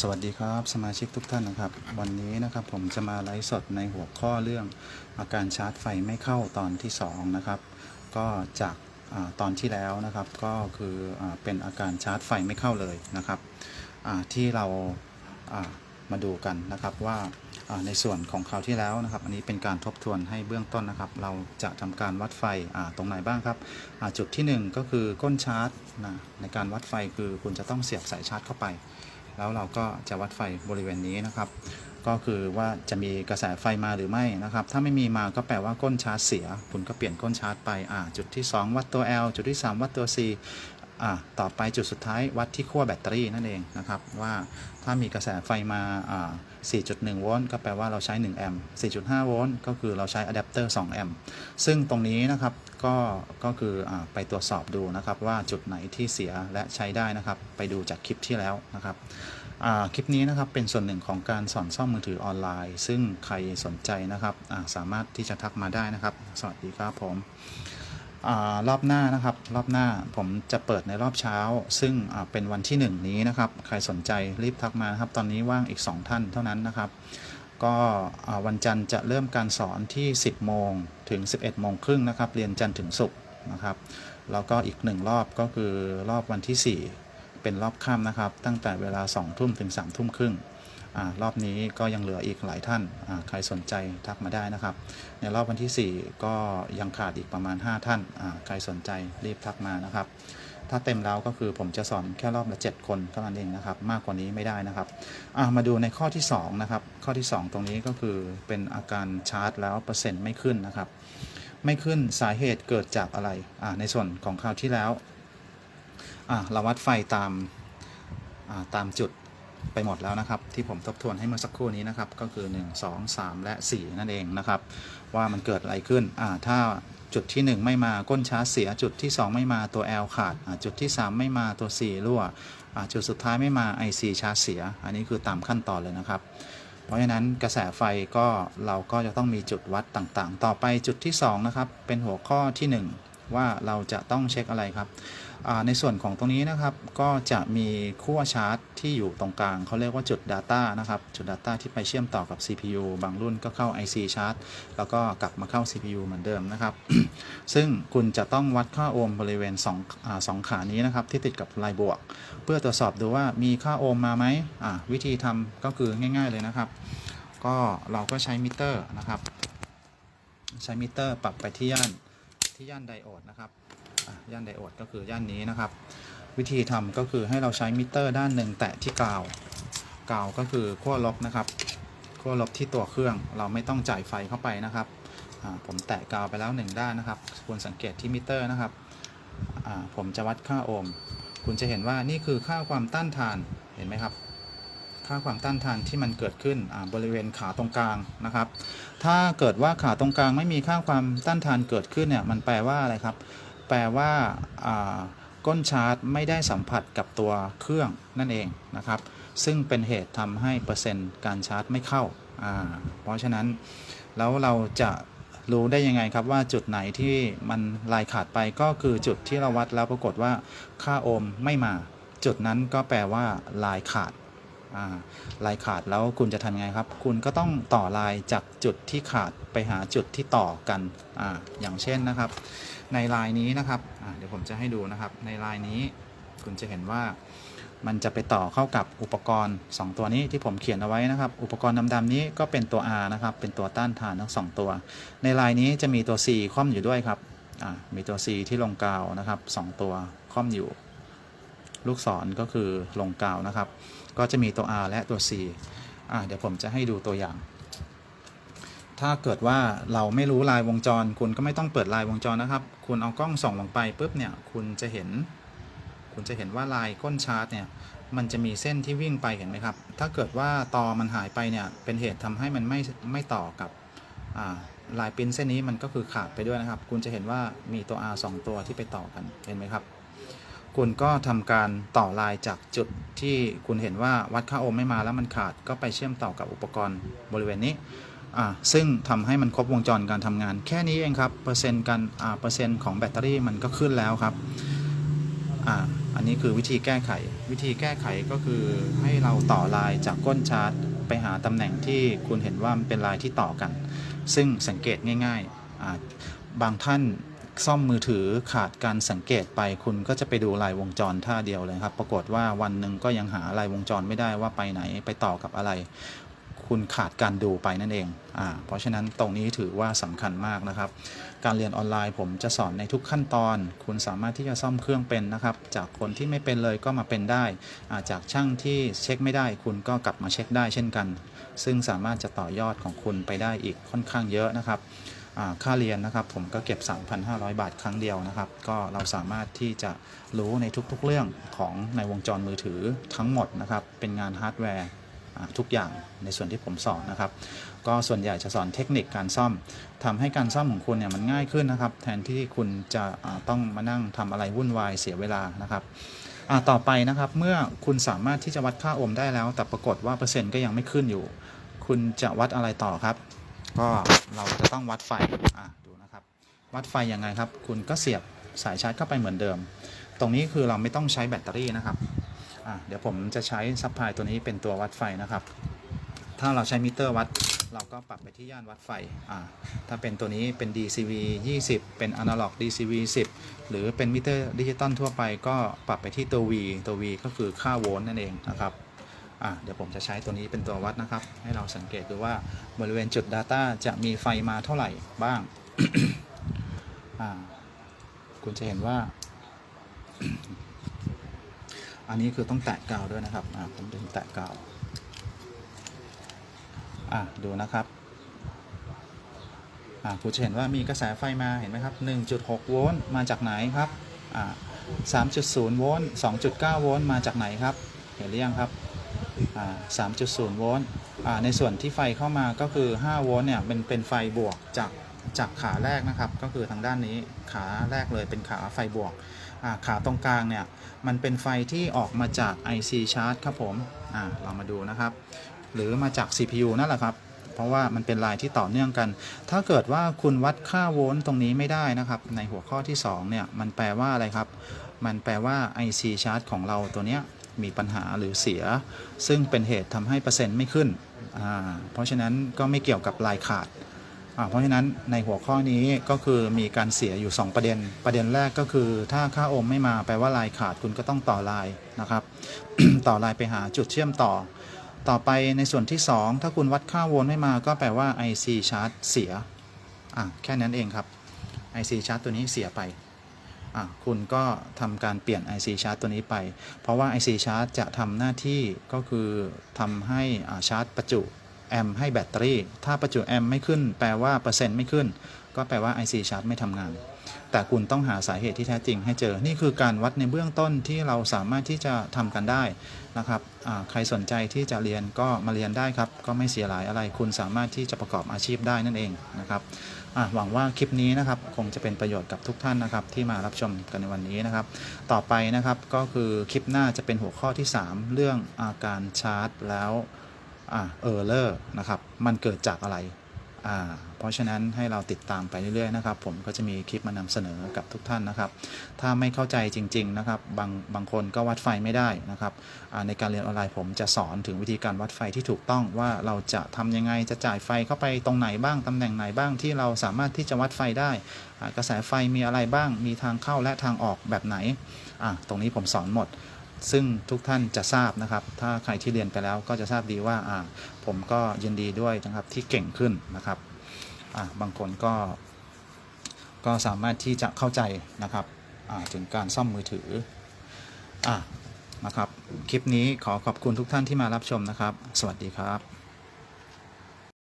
สวัสดีครับสมาชิกทุกท่านนะครับ วันนี้นะครับผมจะมาไลฟ์สดในหัวข้อเรื่องอาการชาร์จไฟไม่เข้าตอนที่2นะครับก็จากอตอนที่แล้วนะครับก็คืออเป็นอาการชาร์จไฟไม่เข้าเลยนะครับที่เรามาดูกันนะครับว่าในส่วนของคราวที่แล้วนะครับ อันนี้เป็นการทบทวนให้เบื้องต้นนะครับ เราจะทำการวัดไฟตรงไหนบ้างครับจุดที่หนึ่งก็คือก้นชาร์จนะในการวัดไฟคือคุณจะต้องเสียบสายชาร์จเข้าไป แล้วเราก็จะวัดไฟบริเวณนี้นะครับ ก็คือว่าจะมีกระแสไฟมาหรือไม่นะครับ ถ้าไม่มีมาก็แปลว่าก้นชาร์จเสีย คุณก็เปลี่ยนก้นชาร์จไปอ่าจุดที่ 2 วัดตัว L จุดที่ 3 วัดตัว C อ่าต่อไปจุดสุดท้ายวัดที่ขั้วแบตเตอรี่นั่นเองนะครับ ว่าถ้ามีกระแสไฟมาอ่า 4.1 โวลต์ก็แปลว่าเราใช้ 1 แอมป์ 4.5 โวลต์ก็คือเราใช้อะแดปเตอร์ 2 แอมป์ ซึ่งตรงนี้นะครับก็ก็คืออไปตรวจสอบดูนะครับว่าจุดไหนที่เสียและใช้ได้นะครับ ไปดูจากคลิปที่แล้วนะครับคลิปนี้นะครับเป็นส่วนหนึ่งของการสอนซ่อมมือถือออนไลน์ ซึ่งใครสนใจนะครับสามารถที่จะทักมาได้นะครับ สวัสดีครับผม รอบหน้านะครับ รอบหน้าผมจะเปิดในรอบเช้า ซึ่งเป็นวันที่ 1 นี้นะครับ ใครสนใจรีบทักมาครับ ตอนนี้ว่างอีก 2 ท่านเท่านั้นนะครับ ก็วันจันทร์จะเริ่มการสอนที่ 10 โมงถึง 11 โมงครึ่งนะครับ เรียนจันทร์ถึงศุกร์นะครับ แล้วก็อีกหนึ่งรอบก็คือรอบวันที่ 4 เป็นรอบค่ำนะครับ ตั้งแต่เวลา 2 ทุ่มถึง 3 ทุ่มครึ่ง รอบนี้ก็ยังเหลืออีกหลายท่าน ใครสนใจทักมาได้นะครับ ในรอบวันที่ 4 ก็ยังขาดอีกประมาณ 5 ท่าน ใครสนใจรีบทักมานะครับ ถ้าเต็มแล้วก็คือผมจะสอนแค่รอบละ 7 คนเท่านั้นเองนะครับ มากกว่านี้ไม่ได้นะครับ มาดูในข้อที่ 2 นะครับ ข้อที่ 2 ตรงนี้ก็คือเป็นอาการชาร์จแล้วเปอร์เซ็นต์ไม่ขึ้นนะครับ ไม่ขึ้นสาเหตุเกิดจากอะไร ในส่วนของคราวที่แล้วเราวัดไฟตามตามจุด ไปหมดแล้วนะครับ ที่ผมทบทวนให้เมื่อสักครู่นี้นะครับ ก็คือ 1 2 3 และ 4 นั่นเองนะครับ ว่ามันเกิดอะไรขึ้นอ่าถ้าจุดที่ 1 ไม่มาก้นชาร์จเสียจุดที่ 2 ไม่มาตัว L ขาดอ่าจุดที่ 3 ไม่มาตัว C รั่วอ่าจุดสุดท้ายไม่มา IC ชาร์จเสีย อันนี้คือตามขั้นตอนเลยนะครับ เพราะฉะนั้นกระแสไฟก็เราก็จะต้องมีจุดวัดต่างๆ ต่อไปจุดที่ 2 นะครับ เป็นหัวข้อที่ 1 ว่าเราจะต้องเช็คอะไรครับ ในส่วนของตรงนี้นะครับก็จะมีขั้วชาร์จที่อยู่ตรงกลางเขาเรียกว่าจุด Data นะครับ จุด Data ที่ไปเชื่อมต่อกับ CPU บางรุ่นก็เข้า IC ชาร์จแล้วก็กลับมาเข้า CPU เหมือนเดิมนะครับ ซึ่งคุณจะต้องวัดค่าโอห์มบริเวณ2อสองขานี้นะครับ ที่ติดกับลายบวก เพื่อตรวจสอบดูว่ามีค่าโอห์มมาไหมวิธีทำก็คือง่าย ๆเลยนะครับ ก็เราก็ใช้มิเตอร์นะครับ ใช้มิเตอร์ปรับไปที่ย่าน ที่ย่านไดโอดนะครับย่านไดโอดก็คือย่านนี้นะครับ วิธีทำก็คือให้เราใช้มิเตอร์ด้านหนึ่งแตะที่กาวกาวก็คือขั้วลบนะครับขั้วลบที่ตัวเครื่องเราไม่ต้องจ่ายไฟเข้าไปนะครับผมแตะกาวไปแล้วหนึ่งด้านนะครับควรสังเกตที่มิเตอร์นะครับผมจะวัดค่าโอห์มคุณจะเห็นว่านี่คือค่าความต้านทานเห็นไหมครับ ค่าความต้านทานที่มันเกิดขึ้นบริเวณขาตรงกลางนะครับ ถ้าเกิดว่าขาตรงกลางไม่มีค่าความต้านทานเกิดขึ้นเนี่ยมันแปลว่าอะไรครับ แปลว่าก้นชาร์จไม่ได้สัมผัสกับตัวเครื่องนั่นเองนะครับ ซึ่งเป็นเหตุทำให้เปอร์เซ็นต์การชาร์จไม่เข้า เพราะฉะนั้นแล้วเราจะรู้ได้ยังไงครับว่าจุดไหนที่มันลายขาดไปก็คือจุดที่เราวัดแล้วปรากฏว่าค่าโอห์มไม่มา จุดนั้นก็แปลว่าลายขาด ลายขาดแล้วคุณจะทำไงครับ คุณก็ต้องต่อลายจากจุดที่ขาดไปหาจุดที่ต่อกันออย่างเช่นนะครับ ในลายนี้นะครับเดี๋ยวผมจะให้ดูนะครับ ในลายนี้คุณจะเห็นว่ามันจะไปต่อเข้ากับอุปกรณ์ 2 ตัวนี้ที่ผมเขียนเอาไว้นะครับ อุปกรณ์ดำๆนี้ก็เป็นตัว R นะครับ เป็นตัวต้านทานทั้ง 2 ตัว ในลายนี้จะมีตัว C คว่ำอยู่ด้วยครับมีตัว C ที่ลงกาวนะครับ 2 ตัวคว่ำอยู่ ลูกศรก็คือลงกาวนะครับ ก็จะมีตัว R และตัว C อะเดี๋ยวผมจะให้ดูตัวอย่าง ถ้าเกิดว่าเราไม่รู้ลายวงจร คุณก็ไม่ต้องเปิดลายวงจรนะครับ คุณเอากล้องส่องลงไปปุ๊บเนี่ยคุณจะเห็น คุณจะเห็นว่าลายก้นชาร์จเนี่ยมันจะมีเส้นที่วิ่งไปเห็นไหมครับ ถ้าเกิดว่าตอมันหายไปเนี่ยเป็นเหตุทำให้มันไม่ไม่ต่อกับอ่าลายปิ้นเส้นนี้มันก็คือขาดไปด้วยนะครับ คุณจะเห็นว่ามีตัว R สองตัวที่ไปต่อกันเห็นไหมครับ คุณก็ทำการต่อลายจากจุดที่คุณเห็นว่าวัดค่าโอห์มไม่มาแล้วมันขาดก็ไปเชื่อมต่อกับอุปกรณ์บริเวณนี้ซึ่งทำให้มันครบวงจรการทำงาน แค่นี้เองครับ เปอร์เซ็นต์การเปอร์เซ็นต์ของแบตเตอรี่มันก็ขึ้นแล้วครับออันนี้คือวิธีแก้ไข วิธีแก้ไขก็คือให้เราต่อลายจากก้นชาร์จ ไปหาตำแหน่งที่คุณเห็นว่ามันเป็นลายที่ต่อกัน ซึ่งสังเกตง่ายๆ บางท่าน ซ่อมมือถือขาดการสังเกตไปคุณก็จะไปดูลายวงจรท่าเดียวเลยครับ ปรากฏว่าวันหนึ่งก็ยังหาลายวงจรไม่ได้ว่าไปไหนไปต่อกับอะไร คุณขาดการดูไปนั่นเองอ่าเพราะฉะนั้นตรงนี้ถือว่าสำคัญมากนะครับ การเรียนออนไลน์ผมจะสอนในทุกขั้นตอน คุณสามารถที่จะซ่อมเครื่องเป็นนะครับ จากคนที่ไม่เป็นเลยก็มาเป็นได้อ่าจากช่างที่เช็คไม่ได้ คุณก็กลับมาเช็คได้เช่นกัน ซึ่งสามารถจะต่อยอดของคุณไปได้อีกค่อนข้างเยอะนะครับ ค่าเรียนนะครับ ผมก็เก็บ 3,500 บาทครั้งเดียวนะครับ ก็เราสามารถที่จะรู้ในทุกๆเรื่องของในวงจรมือถือทั้งหมดนะครับ เป็นงานฮาร์ดแวร์ทุกอย่างในส่วนที่ผมสอนนะครับ ก็ส่วนใหญ่จะสอนเทคนิคการซ่อมทำให้การซ่อมของคุณเนี่ยมันง่ายขึ้นนะครับ แทนที่คุณจะต้องมานั่งทำอะไรวุ่นวายเสียเวลานะครับต่อไปนะครับเมื่อคุณสามารถที่จะวัดค่าโอห์มได้แล้ว แต่ปรากฏว่าเปอร์เซ็นต์ก็ยังไม่ขึ้นอยู่ คุณจะวัดอะไรต่อครับ ก็เราจะต้องวัดไฟอะดูนะครับ วัดไฟยังไงครับ คุณก็เสียบสายชาร์จเข้าไปเหมือนเดิม ตรงนี้คือเราไม่ต้องใช้แบตเตอรี่นะครับอะเดี๋ยวผมจะใช้ซัพพลายตัวนี้เป็นตัววัดไฟนะครับ ถ้าเราใช้มิเตอร์วัด เราก็ปรับไปที่ย่านวัดไฟอ่าถ้าเป็นตัวนี้เป็น DCV 20 เป็น Analog DCV 10 หรือเป็นมิเตอร์ดิจิตอลทั่วไปก็ปรับไปที่ตัว V ตัว V ก็คือค่าโวลต์นั่นเองนะครับ เดี๋ยวผมจะใช้ตัวนี้เป็นตัววัดนะครับ ให้เราสังเกตดูว่าบริเวณจุด Data จะมีไฟมาเท่าไหร่บ้างาคุณจะเห็นว่า อันนี้คือต้องแตะกาวด้วยนะครับผมดึงแตะกาวดูนะครับคุณจะเห็นว่ามีกระแสไฟมาเห็นไหมครับ 1.6 โวลต์มาจากไหนครับ 3.0 โวลต์ 2.9 โวลต์มาจากไหนครับ เห็นหรือยังครับ 3.0 โวลต์ในส่วนที่ไฟเข้ามาก็คือ 5 โวลต์เนี่ยเป็นเป็นไฟบวกจากจากขาแรกนะครับ ก็คือทางด้านนี้ขาแรกเลยเป็นขาไฟบวก ขาตรงกลางเนี่ยมันเป็นไฟที่ออกมาจาก IC chart ครับผมเรามาดูนะครับ หรือมาจาก CPU นั่นแหละครับ เพราะว่ามันเป็นลายที่ต่อเนื่องกัน ถ้าเกิดว่าคุณวัดค่าโวลต์ตรงนี้ไม่ได้นะครับ ในหัวข้อที่2เนี่ยมันแปลว่าอะไรครับ มันแปลว่า IC chart ของเราตัวเนี้ย มีปัญหาหรือเสีย ซึ่งเป็นเหตุทำให้เปอร์เซ็นต์ไม่ขึ้น เพราะฉะนั้นก็ไม่เกี่ยวกับลายขาด เพราะฉะนั้นในหัวข้อนี้ก็คือมีการเสียอยู่ 2 ประเด็น ประเด็นแรกก็คือ ถ้าค่าโอห์มไม่มาแปลว่าลายขาดคุณก็ต้องต่อลายนะครับ ต่อลายไปหาจุดเชื่อมต่อ ต่อไปในส่วนที่ 2 ถ้าคุณวัดค่าโวลต์ไม่มาก็แปลว่า IC ชาร์จเสีย แค่นั้นเองครับ IC ชาร์จตัวนี้เสียไป คุณก็ทำการเปลี่ยน IC ชาร์จตัวนี้ไป เพราะว่า IC ชาร์จจะทำหน้าที่ก็คือทำให้ชาร์จประจุแอมป์ให้แบตเตอรี่ ถ้าประจุแอมป์ไม่ขึ้น แปลว่าเปอร์เซ็นต์ไม่ขึ้น ก็แปลว่า IC ชาร์จไม่ทำงาน แต่คุณต้องหาสาเหตุที่แท้จริงให้เจอ นี่คือการวัดในเบื้องต้นที่เราสามารถที่จะทำกันได้นะครับใครสนใจที่จะเรียนก็มาเรียนได้ครับ ก็ไม่เสียหลายอะไร คุณสามารถที่จะประกอบอาชีพได้นั่นเองนะครับหวังว่าคลิปนี้นะครับคงจะเป็นประโยชน์กับทุกท่านนะครับที่มารับชมกันในวันนี้นะครับ ต่อไปนะครับก็คือคลิปหน้าจะเป็นหัวข้อที่ 3 เรื่องอาการชาร์จแล้วเออร์เลอร์นะครับมันเกิดจากอะไรอ่า เพราะฉะนั้นให้เราติดตามไปเรื่อยๆนะครับ ผมก็จะมีคลิปมานำเสนอกับทุกท่านนะครับ ถ้าไม่เข้าใจจริง ๆ นะครับ บางบางคนก็วัดไฟไม่ได้นะครับในการเรียนออนไลน์ผมจะสอนถึงวิธีการวัดไฟที่ถูกต้องว่าเราจะทำยังไงจะจ่ายไฟเข้าไปตรงไหนบ้างตำแหน่งไหนบ้างที่เราสามารถที่จะวัดไฟได้ กระแสไฟมีอะไรบ้าง มีทางเข้าและทางออกแบบไหนตรงนี้ผมสอนหมดซึ่งทุกท่านจะทราบนะครับ ถ้าใครที่เรียนไปแล้วก็จะทราบดีว่าผมก็ยินดีด้วยนะครับที่เก่งขึ้นนะครับ บางคนก็ก็สามารถที่จะเข้าใจนะครับถึงการซ่อมมือถืออนะครับ คลิปนี้ขอขอบคุณทุกท่านที่มารับชมนะครับ สวัสดีครับ